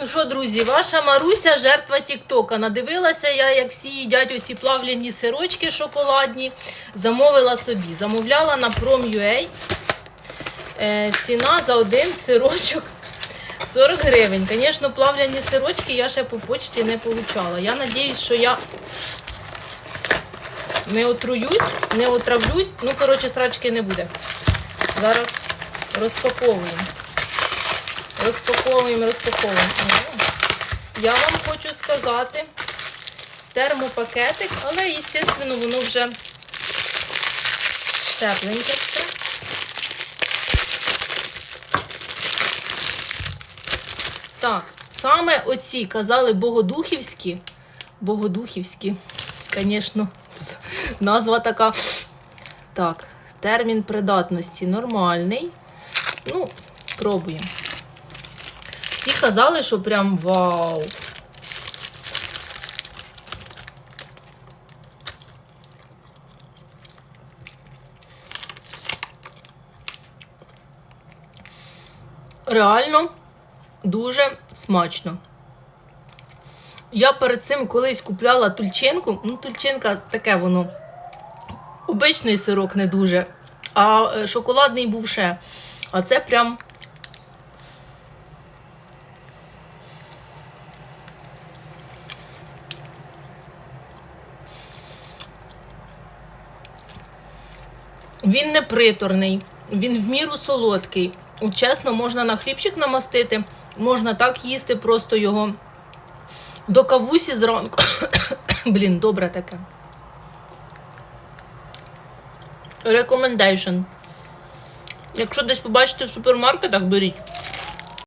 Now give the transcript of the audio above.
Ну що, друзі, ваша Маруся жертва Тіктока. Надивилася я, як всі їдять оці плавлені сирочки шоколадні. Замовила собі. Замовляла на Prom.ua. Е, ціна за один сирочок 40 гривень. Звісно, плавляні сирочки я ще по почті не получала. Я надіюсь, що я не отруюсь, не отравлюсь. Ну, коротше, срачки не буде. Зараз розпаковуємо. Розпаковуємо, розпаковуємо. Я вам хочу сказати, термопакетик, але, звісно, воно вже тепленьке все. Так, саме оці казали богодухівські. Богодухівські, звісно, назва така. Так, термін придатності нормальний. Ну, пробуємо. Всі казали, що прям вау. Реально дуже смачно. Я перед цим колись купляла тульчинку. Ну, тульчинка таке воно. Обичний сирок не дуже, а е, шоколадний був ще. А це прям Він не приторний, він в міру солодкий. Чесно, можна на хлібчик намастити, можна так їсти, просто його до кавусі зранку. Блін, добре таке. Рекомендейшн. Якщо десь побачите в супермаркетах, беріть.